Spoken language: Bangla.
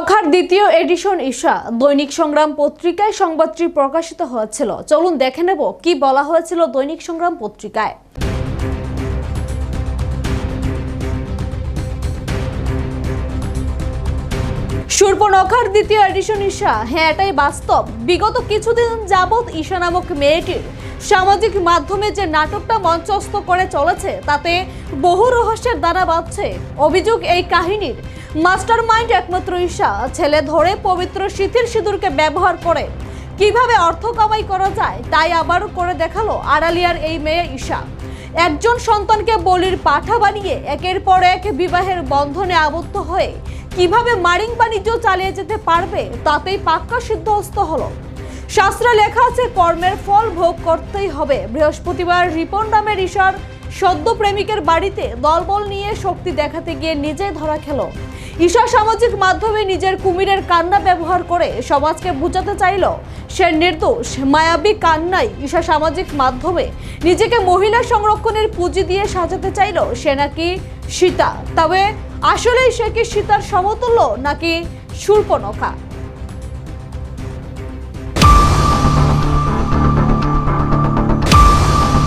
নখার দ্বিতীয় এডিশন ঈশা দৈনিক সংগ্রাম পত্রিকায় সংবাদটি প্রকাশিত হয়েছিল। চলুন দেখে নেব কি বলা হয়েছিল দৈনিক সংগ্রাম পত্রিকায়। সূর্পনখার দ্বিতীয় এডিশন ঈশা হ্যাঁ এটাই বাস্তব। বিগত কিছুদিন যাবৎ ঈশা নামক মেয়েটির সামাজিক মাধ্যমে যে নাটকটা মঞ্চস্থ করে চলেছে, তাতে বহু রহস্যের দ্বারা বাঁধছে। অভিযোগ এই কাহিনীর মাস্টার মাইন্ড একমাত্র ঈশা। ছেলে ধরে পবিত্র শীতের সিঁদুরকে ব্যবহার করে। কীভাবে অর্থ কামাই করা যায়, তাই আবারও করে দেখাল আড়ালিয়ার এই মেয়ে ঈশা। একজন সন্তানকে বলির পাঠা বানিয়ে একের পর এক বিবাহের বন্ধনে আবদ্ধ হয়ে কীভাবে মারিং বাণিজ্য চালিয়ে যেতে পারবে, তাতেই পাক্কা সিদ্ধহস্ত হলো। শাস্ত্রে লেখা আছে, কর্মের ফল ভোগ করতেই হবে। বৃহস্পতিবার রিপন নামের ঈশার সদ্য প্রেমিকের বাড়িতে দলবল নিয়ে শক্তি দেখাতে গিয়ে নিজেই ধরা খেলো। ঈশা সামাজিক মাধ্যমে নিজের কুমিরের কান্না ব্যবহার করে সমাজকে বুঝাতে চাইল। সে নির্দোষ, মায়াবী কান্নাই ঈশা সামাজিক মাধ্যমে নিজেকে মহিলা সংরক্ষণের পুঁজি দিয়ে সাজাতে চাইল। সে নাকি সীতা? তবে আসলেই সে কি সীতার সমতুল্য নাকি শূর্পনখা?